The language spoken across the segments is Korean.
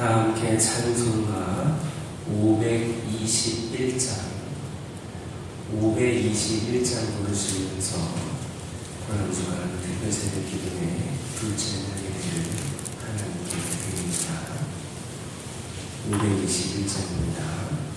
다 함께 찬송가 521장 521장 부르시면서 오늘 주간 대표세대 기도의 둘째 날개를 하나님께 드립니다. 521장입니다.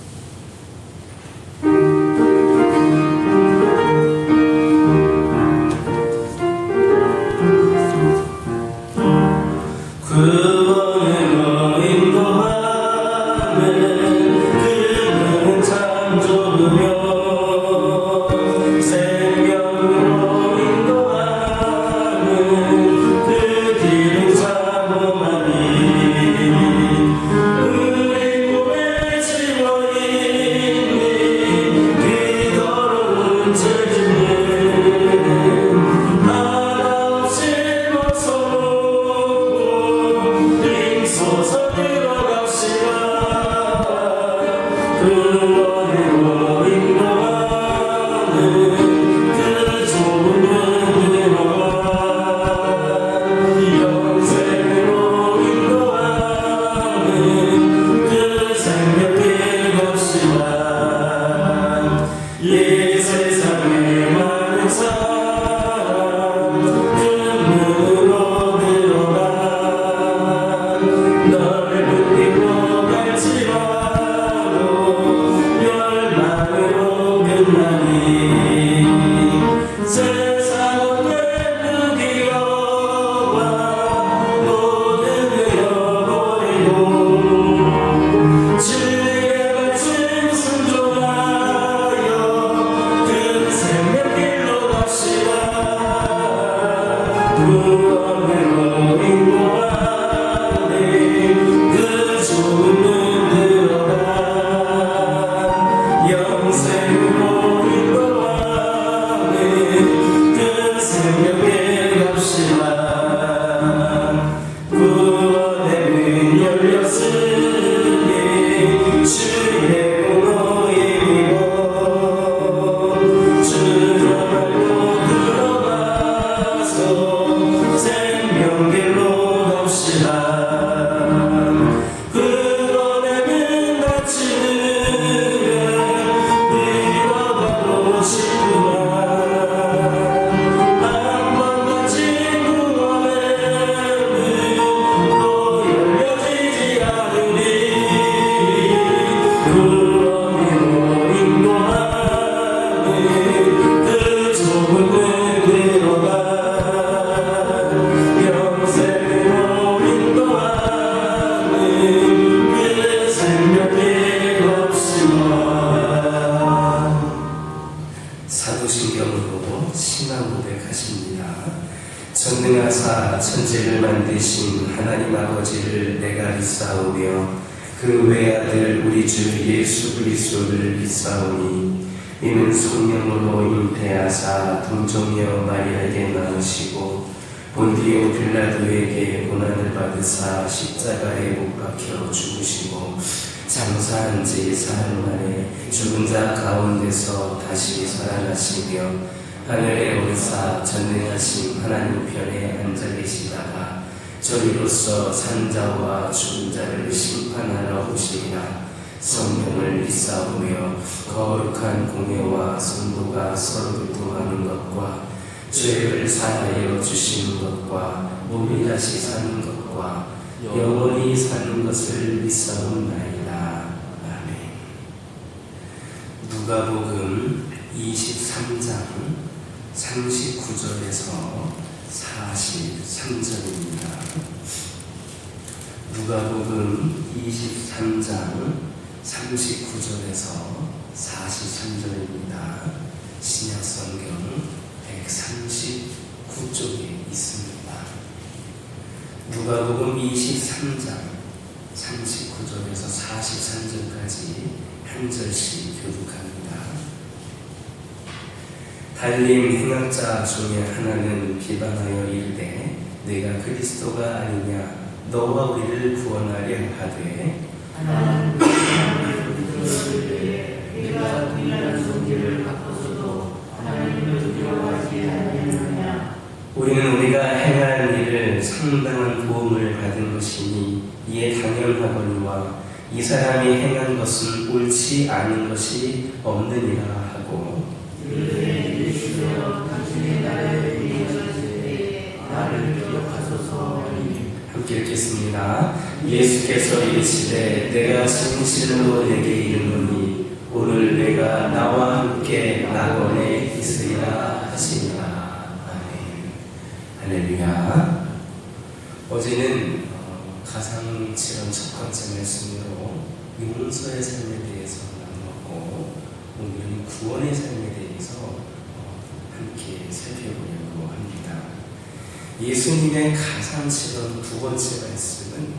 믿사오니 이는 성령으로 잉태하사 동정녀 마리아에게 낳으시고 본디오 빌라도에게 고난을 받으사 십자가에 못 박혀 죽으시고 장사한 지 사흘 만에 죽은 자 가운데서 다시 살아나시며 하늘에 오르사 전능하신 하나님 편에 앉아 계시다가 저리로서 산자와 죽은 자를 심판하러 오시리라 성령을 믿사오며 거룩한 공예와 성도가 서로 교통하는 것과 죄를 사하여 주시는 것과 몸이 다시 사는 것과 영원히 사는 것을 믿사옵나이다. 아멘. 누가복음 23장 39절에서 43절입니다. 누가복음 23장 39절에서 43절입니다. 신약 성경 139쪽에 있습니다. 누가복음 23장 39절에서 43절까지 한 절씩 교독합니다. 달림 행악자 중에 하나는 비방하여 이르되 내가 그리스도가 아니냐 너와 우리를 구원하려 하되 우리는 우리가 행한 일을 상당한 도움을 받은 것이니 이에 당연하거니와 이 사람이 행한 것은 옳지 않은 것이 없느니라 하고 읽겠습니다. 예수께서 이르시되 내가 진실로 내게 이르노니 오늘 내가 나와 함께 낙원에 있으리라 하시니라. 아멘. 할렐루야. 어제는 어, 가상칠언 첫 번째 말씀으로 용서의 삶에 대해서 나누었고 오늘은 구원의 삶에 대해서 어, 함께 살펴보려고 합니다. 예수님의 가상치던 두 번째 말씀은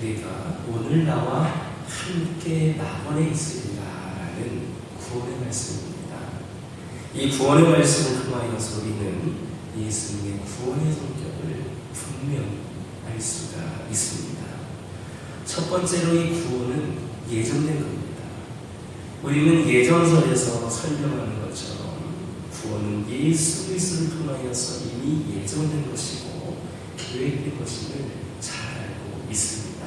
내가 오늘 나와 함께 낙원에 있으리라 라는 구원의 말씀입니다. 이 구원의 말씀을 통하여서 우리는 예수님의 구원의 성격을 분명 알 수가 있습니다. 첫 번째로 이 구원은 예정된 겁니다. 우리는 예정설에서 설명하는 것처럼 구원은 예수 그리스도를 통하여서 이미 예정된 것이고 계획된 것임을 잘 알고 있습니다.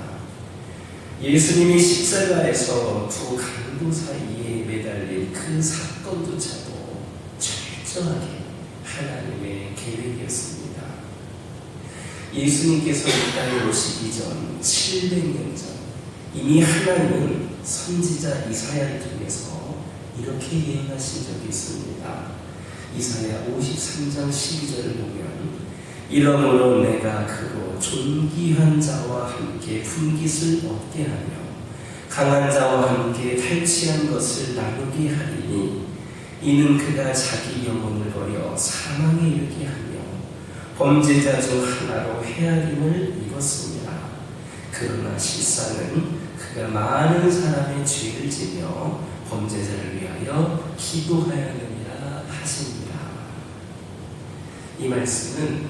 예수님이 십자가에서 두 강도 사이에 매달린 그 사건조차도 철저하게 하나님의 계획이었습니다. 예수님께서 이 땅에 오시기 전 700년 전 이미 하나님은 선지자 이사야를 통해서 이렇게 예언하신 적이 있습니다. 이사야 53장 12절을 보면 이러므로 내가 그로 존귀한 자와 함께 분깃을 얻게 하며 강한 자와 함께 탈취한 것을 나누게 하리니 이는 그가 자기 영혼을 버려 사망에 이르게 하며 범죄자 중 하나로 헤아림을 입었습니다. 그러나 실상은 그가 많은 사람의 죄를 지며 범죄자를 위하여 기도하였느니라 하십니다. 이 말씀은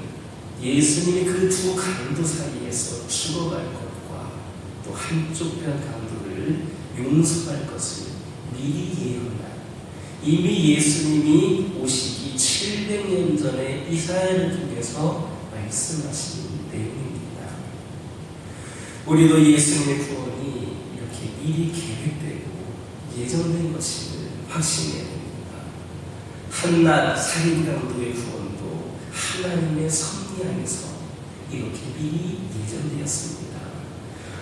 예수님이 그 두 강도 사이에서 죽어갈 것과 또 한쪽 편 강도를 용서할 것을 미리 예언한 이미 예수님이 오시기 700년 전에 이사야를 통해서 말씀하신 내용입니다. 우리도 예수님의 구원이 이렇게 미리 계획되고 예정된 것임을 확신해야 됩니다. 한낱 살인 강도의 구원도 하나님의 섭리 안에서 이렇게 미리 예정되었습니다.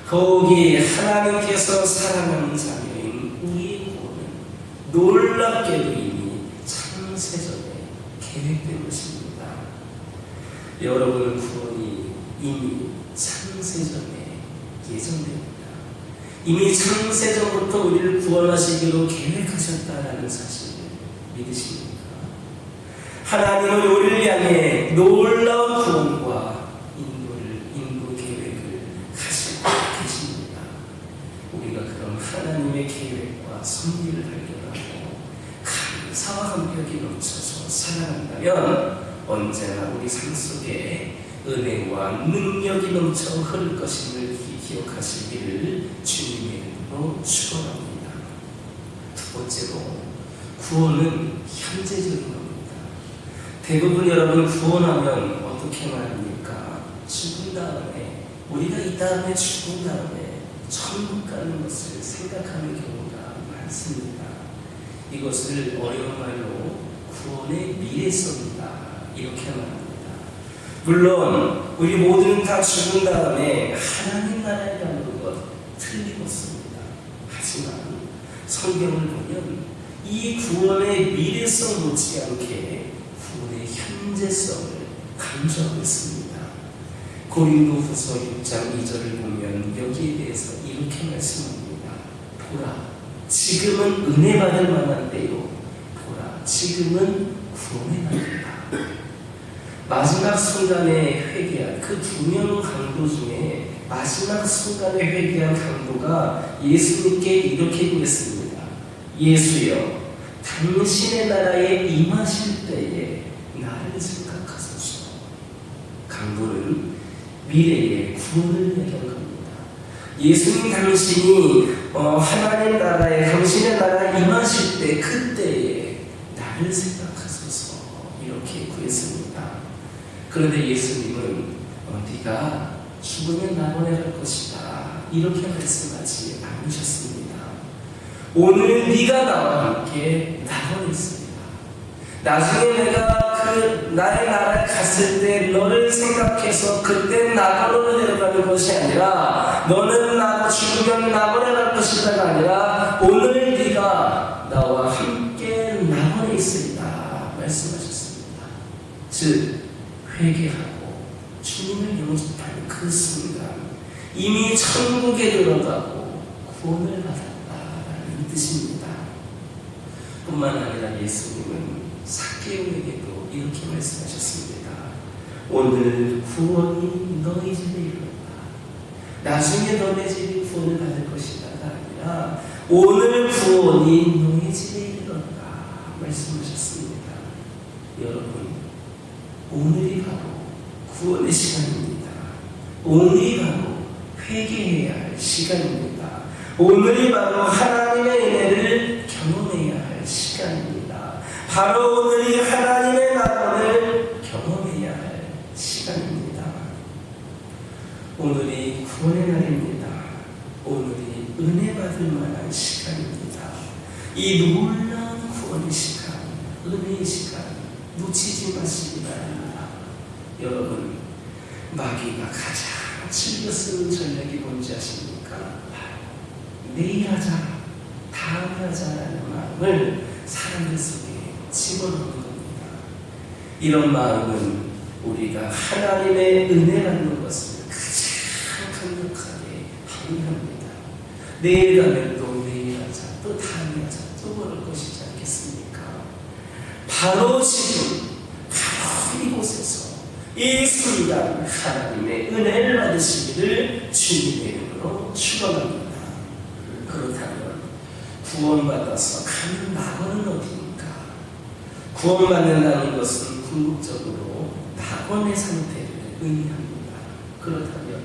거기 하나님께서 사랑하는 자녀인 우리의 구원은 놀랍게도 이미 창세전에 계획된 것입니다. 여러분의 구원이 이미 창세전에 예정됩니다. 이미 창세전부터 우리를 구원하시기로 계획하셨다라는 사실을 믿으십니까? 하나님은 우리를 향해 놀라운 구원과 인도를 인도 계획을 가지고 계십니다. 우리가 그런 하나님의 계획과 섭리를 발견하고 감사와 감격이 넘쳐서 살아간다면 언제나 우리 삶 속에 은혜와 능력이 넘쳐 흐를 것임을 기- 기억하시기를 주님의 이름으로 축원합니다. 두 번째로 구원은 현재적인 겁니다. 대부분 여러분 구원하면 어떻게 말합니까? 죽은 다음에 우리가 이 다음에 죽은 다음에 천국 가는 것을 생각하는 경우가 많습니다. 이것을 어려운 말로 구원의 미래성이다 이렇게 말합니다. 물론 우리 모두는 다 죽은 다음에 하나님 나라에 가는 것 틀림없습니다. 하지만 성경을 보면 이 구원의 미래성 못지않게 현재성을 강조하고 있습니다. 고린도 후서 6장 2절을 보면 여기에 대해서 이렇게 말씀합니다. 보라, 지금은 은혜 받을 만한 때요. 보라, 지금은 구원의 날이다. 마지막 순간에 회개한 그 두 명 강도 중에 마지막 순간에 회개한 강도가 예수님께 이렇게 구했습니다. 예수여, 당신의 나라에 임하실 때에 나를 생각하소서. 강도는 미래의 구원을 얘기한 겁니다. 예수님 당신이 어, 하나님 나라에 당신의 나라에 임하실 때 그때에 나를 생각하소서 이렇게 구했습니다. 그런데 예수님은 어, 네가 죽으면 낙원에 갈 것이다. 이렇게 말씀하지 않으셨습니다. 오늘 네가 나와 함께 낙원에 있습니다. 나중에 내가 그 나의 나라에 갔을 때 너를 생각해서 그때 낙원으로 내려가는 것이 아니라 너는 나 죽으면 낙원에 갈 것이다가 아니라 오늘 네가 나와 함께 낙원에 있으리라 말씀하셨습니다. 즉 회개하고 주님을 영접하는 그 순간 이미 천국에 들어가고 구원을 받았다라는 뜻입니다. 뿐만 아니라 예수님은 사개오에게도 이렇게 말씀하셨습니다. 오늘 구원이 너희 집에 이르렀다. 나중에 너네 집이 구원을 받을 것이다가 아니라 오늘 구원이 너희 집에 이르렀다 말씀하셨습니다. 여러분 오늘이 바로 구원의 시간입니다. 오늘이 바로 회개해야 할 시간입니다. 오늘이 바로 하나님의 은혜를 경험해야 할 시간입니다. 바로 오늘이 하나님의 시간입니다. 오늘이 구원의 날입니다. 오늘이 은혜 받을 만한 시간입니다. 이 놀라운 구원의 시간, 은혜의 시간 놓치지 마시기 바랍니다. 여러분, 마귀가 가장 즐겨 쓰는 전략이 뭔지 아십니까? 내일 하자, 다음에 하자라는 마음을 사람들 속에 집어넣는 겁니다. 이런 마음은 우리가 하나님의 은혜 받는 것을 가장 강력하게 항의합니다. 내일 가면 또 내일 하자, 또 다음에 하자, 또 그럴 것이지 않겠습니까? 바로 지금, 바로 이곳에서 이 순간 하나님의 은혜를 받으시기를 주님의 이름으로 축원합니다. 그렇다면 구원받아서 가는 낙원은 어디입니까? 구원받는다는 것은 궁극적으로 낙원의 상태를 의미합니다. 그렇다면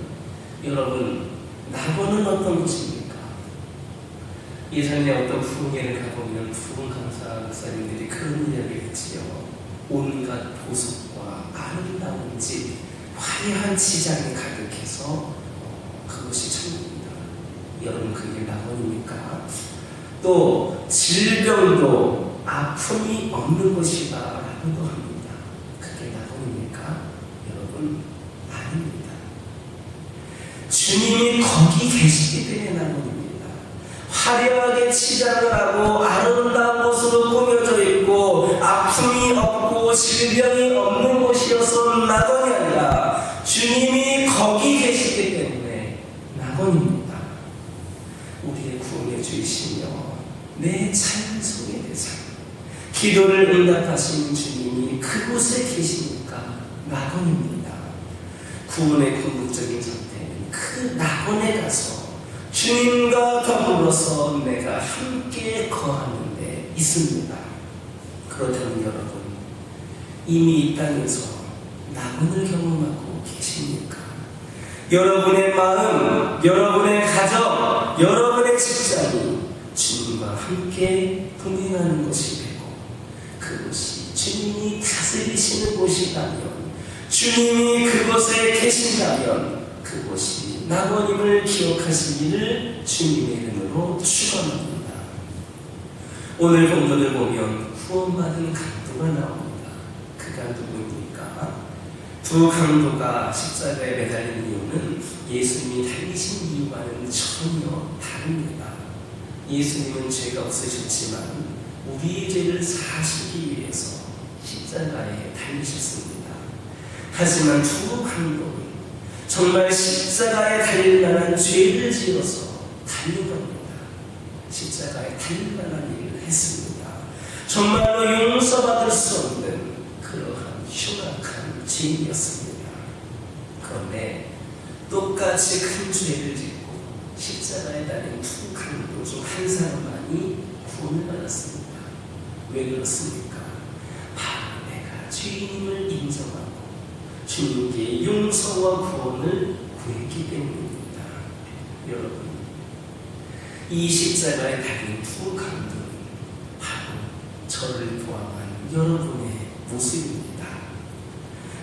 여러분 낙원은 어떤 곳입니까? 예전에 어떤 부흥회를 가보면 부흥 강사 목사님들이 그런 이야기를 했지요. 온갖 보석과 아름다운 집, 화려한 지장이 가득해서 어, 그것이 천국입니다. 여러분 그게 낙원입니까? 또 질병도 아픔이 없는 것이다라고도 합니다. 그게 낙원입니까? 여러분 아닙니다. 주님이 거기 계시기 때문에 낙원입니다. 화려하게 치장을 하고 아름다운 곳으로 꾸며져 있고 아픔이 없고 질병이 없는 곳이어서 낙원이 아니라 주님이 거기 계시기 때문에 낙원입니다. 우리의 구원해 주이시며 내삶 속에 대상 기도를 응답하신 주님이 그곳에 계시니까 낙원입니다. 구원의 궁극적인 상태는 그 낙원에 가서 주님과 더불어서 내가 함께 거하는 데 있습니다. 그렇다면 여러분 이미 이 땅에서 낙원을 경험하고 계십니까? 여러분의 마음, 여러분의 가정, 여러분의 직장이 주님과 함께 동행하는 것이 되고 그것이 주님이 다스리시는 곳이라면 주님이 그곳에 계신다면 그곳이 낙원임을 기억하시기를 주님의 이름으로 축원합니다. 오늘 본문을 보면 구원받은 강도가 나옵니다. 그가 누구입니까? 두 강도가 십자가에 매달린 이유는 예수님이 달리신 이유와는 전혀 다릅니다. 예수님은 죄가 없으셨지만 우리의 죄를 사시기 위해서 십자가에 달리셨습니다. 하지만 두 강도는 정말 십자가에 달릴 만한 죄를 지어서 달린 겁니다. 십자가에 달릴 만한 일을 했습니다. 정말로 용서받을 수 없는 그러한 흉악한 죄인이었습니다. 그런데 똑같이 큰 죄를 짓고 십자가에 달린 두 강도 중한 사람만이 구원을 받았습니다. 왜 그렇습니까? 바로 내가 죄인임을 인정하고 주님께 용서와 구원을 구했기 때문입니다. 여러분, 이 십자가에 달린 두 강도는 바로 저를 포함한 여러분의 모습입니다.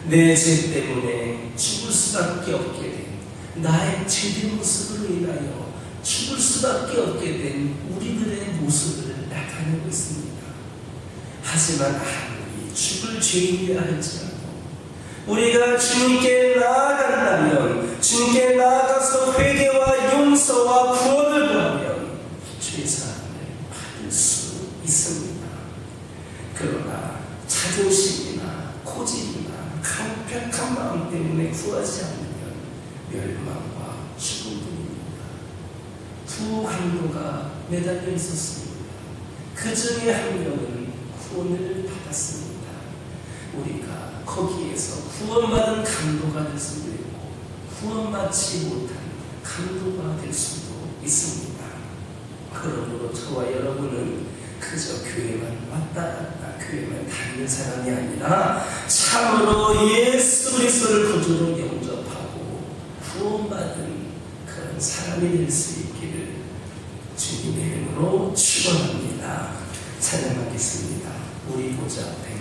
내 죄 때문에 죽을 수밖에 없게 된 나의 죄된 모습으로 인하여 죽을 수밖에 없게 된 우리들의 모습을 나타내고 있습니다. 하지만 아무리 죽을 죄인이라 할지라도 우리가 주님께 나아간다면 주님께 나아가서 회개와 용서와 구원을 구하면 죄사함을 받을 수 있습니다. 그러나 자존심이나 고집이나 강팍한 마음 때문에 구하지 않으면 멸망과 죽음뿐입니다. 두 강도가 매달려 있었습니다. 그 중에 한 명은 구원을 받았습니다. 우리가 거기에서 구원받은 강도가 될 수도 있고 구원받지 못한 강도가 될 수도 있습니다. 그러므로 저와 여러분은 그저 교회만 왔다 갔다 교회만 다니는 사람이 아니라 참으로 예수 그리스도를 구주로 영접하고 구원받은 그런 사람이 될 수 있기를 주님의 이름으로 축원합니다. 찬양하겠습니다. 우리 보좌 백미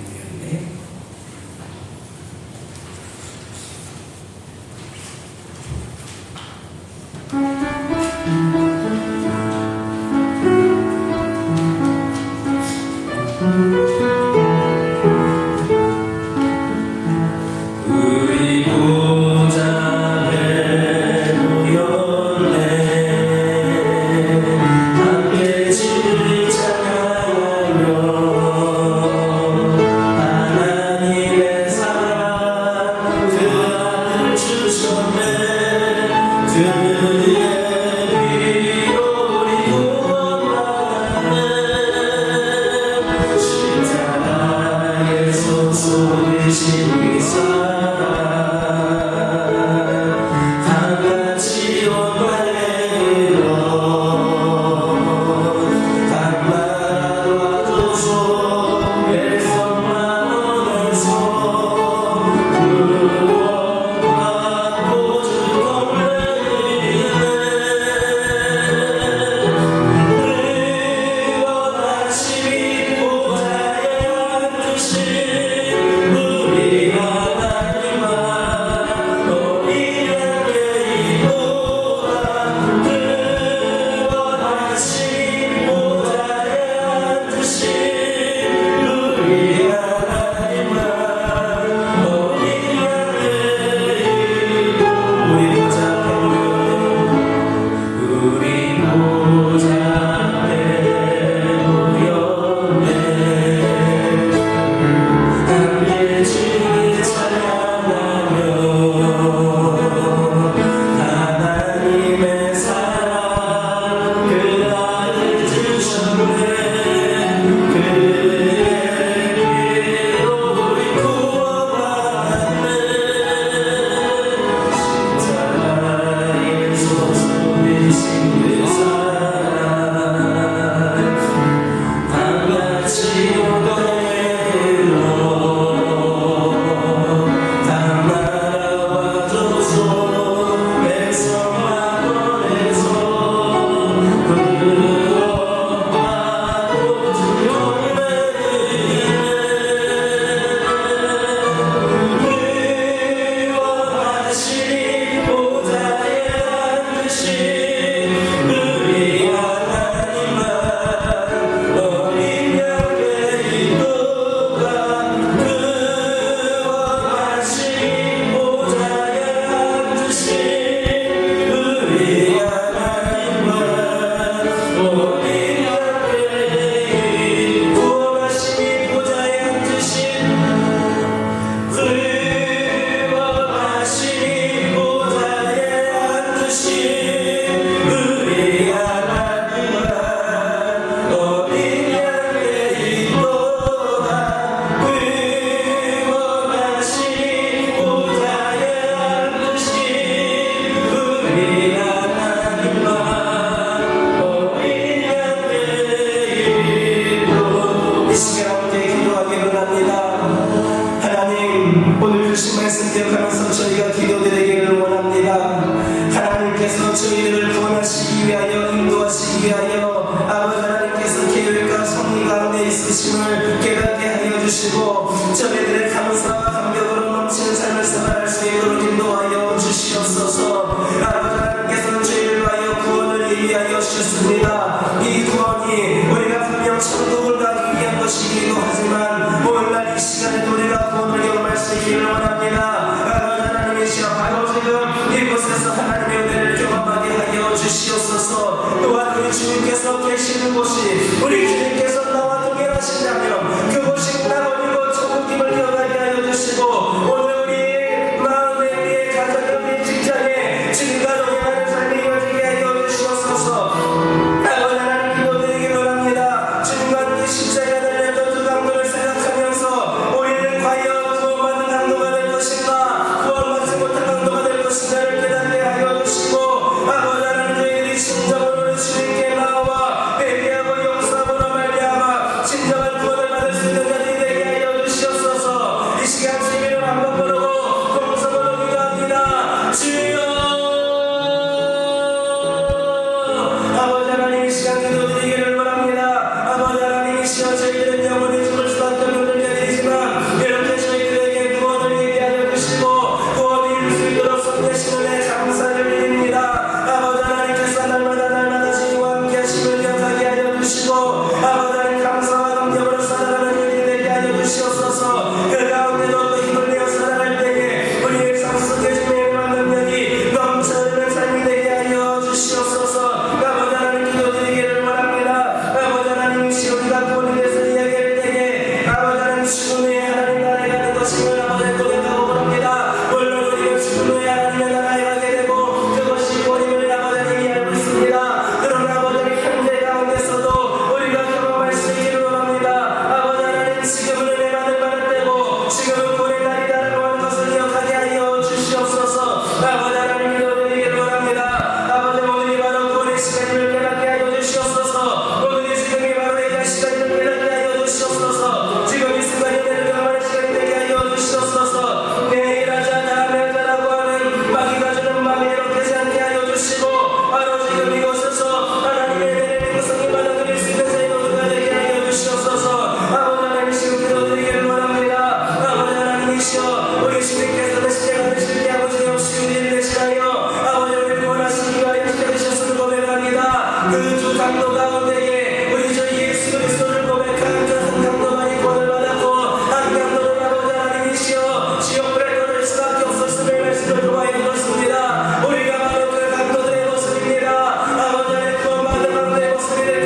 주시옵소서. 또한 우리 주님께서 계시는 곳이 우리 주님께서 나와 동행하신다면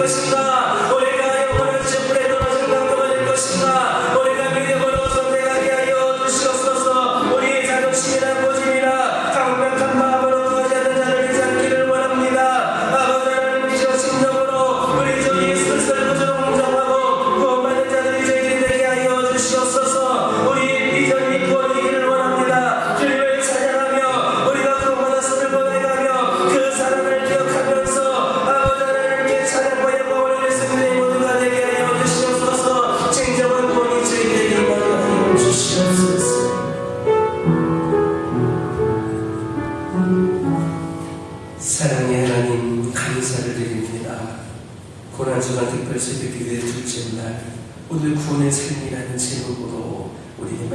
습니다.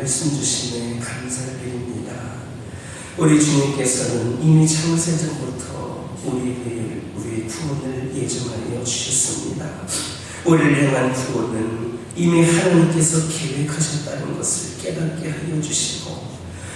말씀 주심에 감사드립니다. 우리 주님께서는 이미 창세전부터 우리를 우리 구원을 예정하여 주셨습니다. 우리를 향한 구원은 이미 하나님께서 계획하셨다는 것을 깨닫게 하여 주시고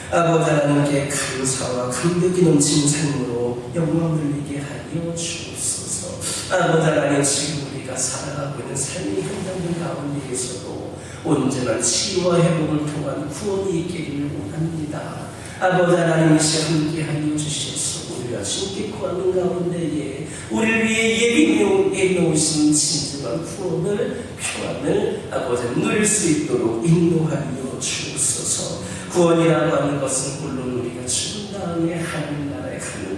아버지 하나님께 감사와 감격이 넘치는 삶으로 영광 돌리게 하여 주옵소서. 아버지 하나님 지금 우리가 살아가고 있는 삶이 현장들 가운데에서도 온전한 치유와 회복을 통한 구원이 있기를 원합니다. 아버지 하나님 이시 함께하여 주셔서 우리가 신께 구하는 가운데에 우리를 위해 예비해 놓으신 진정한 구원을 평안을 아버지 누릴 수 있도록 인도하여 주옵소서 구원이라고 하는 것은 물론 우리가 죽은 다음에 하는 나라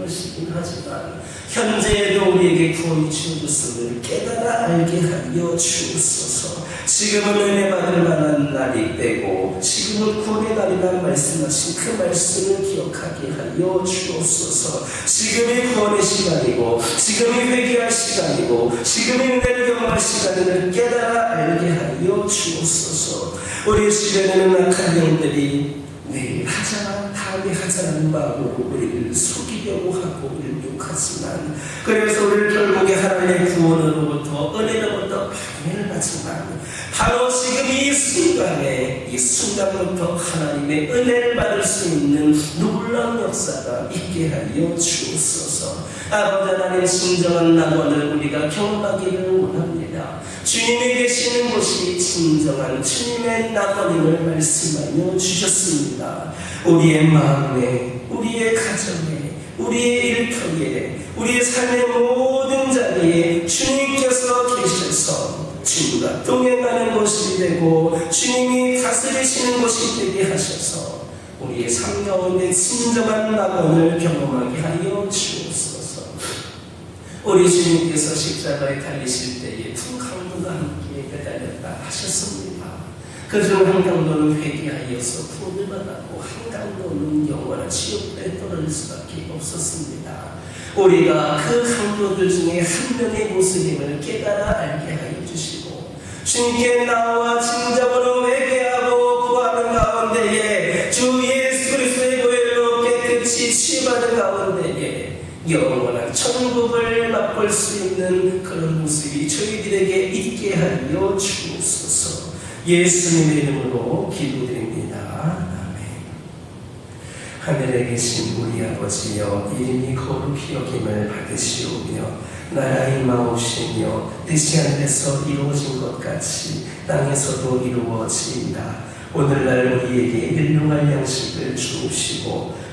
것이긴 하지만 현재에도 우리에게 구원이 주었음을 깨달아 알게 하여 주옵소서. 지금은 은혜 받을 만한 날이 되고 지금은 구원의 날이라 말씀하신 그 말씀을 기억하게 하여 주옵소서. 지금이 구원의 시간이고 지금이 회개할 시간이고 지금이 은혜를 경험할 시간을 깨달아 알게 하여 주옵소서. 우리 시대는 악한 영들이 내일 하자. 악하게 하자는 마음으로 우리를 속이려고 하고 우리를 욕하지만 그래서 우리를 결국에 하나님의 구원으로부터 은혜로부터 방해를 받지만 바로 지금 이 순간에 이 순간부터 하나님의 은혜를 받을 수 있는 놀라운 역사가 있게 하여 주옵소서. 아버지 하나님 진정한 낙원을 우리가 경험하기를 원합니다. 주님이 계시는 곳이 진정한 주님의 낙원임을 말씀하여 주셨습니다. 우리의 마음에, 우리의 가정에, 우리의 일터에, 우리의 삶의 모든 자리에 주님께서 계셔서 주님과 동행하는 곳이 되고 주님이 다스리시는 곳이 되게 하셔서 우리의 삶 가운데 진정한 낙원을 경험하게 하여 주옵소서. 우리 주님께서 십자가에 달리실 때에 두 강도가 함께 매달렸다 하셨습니다. 그중 한 강도는 회개하여서 구원을 받았고 한 강도는 영원한 지옥에 떨어질 수밖에 없었습니다. 우리가 그 강도들 중에 한 명의 모습임을 깨달아 알게 하여 주시고 주님께 나와 진정으로 회개하고 구하는 가운데에 주 예수 그리스도의 보혈로 깨끗이 치유받은 가운데에 영원한 천국을 맛볼 수 있는 그런 모습이 저희들에게 있게 하여 주옵소서. 예수님의 이름으로 기도드립니다. 하늘에 계신 우리 아버지여 이름이 거룩히 여김을 받으시오며 나라의 마오시며 뜻이 하늘에서 이루어진 것 같이 땅에서도 이루어지이다. 오늘날 우리에게 일용할 양식을 주옵시고